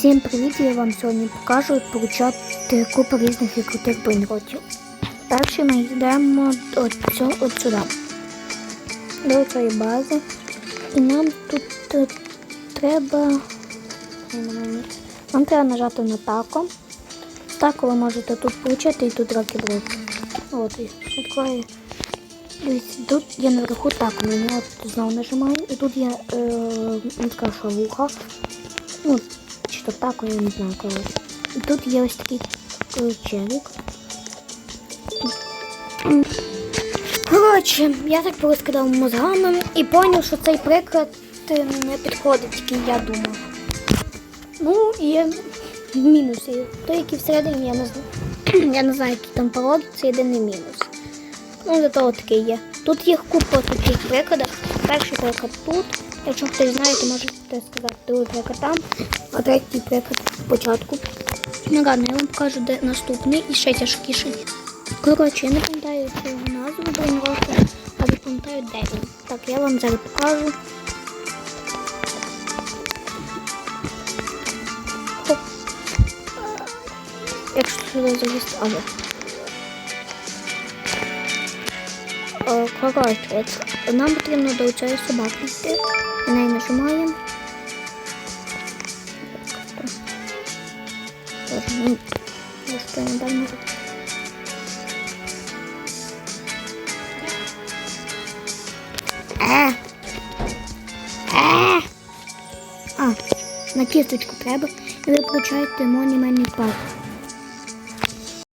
Всім привіт! Я вам сьогодні покажу як получати купу різних і крутих бронеротів. Перший ми йдемо от, цього, от сюди, до цієї бази. І нам тут треба. Нам треба нажати на тако. Тако ви можете тут получати і тут роки брати. От і відкриваю. Дивіться, тут є наверху тако, на нього знову нажимаю. І тут є е, така шавуха. Ну, чи так, я не знаю. І тут є ось такий е. Коротше, я так порозкидав мозгами і зрозумів, що цей приклад е, не підходить, який я думав. Ну, є мінуси. Той, який всередині, я не знаю. Я не знаю, які там породи, це єдиний мінус. Ну, зато такий є. Тут є купа таких прикладів. Перший приклад тут. Якщо хтось знає, то можете сказати, другий приклад там, а третій приклад спочатку. Ну ладно, я вам покажу, де наступний і ще тяжкіший. Коротше, я не пам'ятаю цю назву бронювати, але пам'ятаю, де він. Так, я вам зараз покажу. Якщо сюди залізти, а Коротше, от нам потрібно до цієї собаки йти. На неї нажимаємо. Е! Е! А, на кісточку треба. І ви получаєте монімальний пак.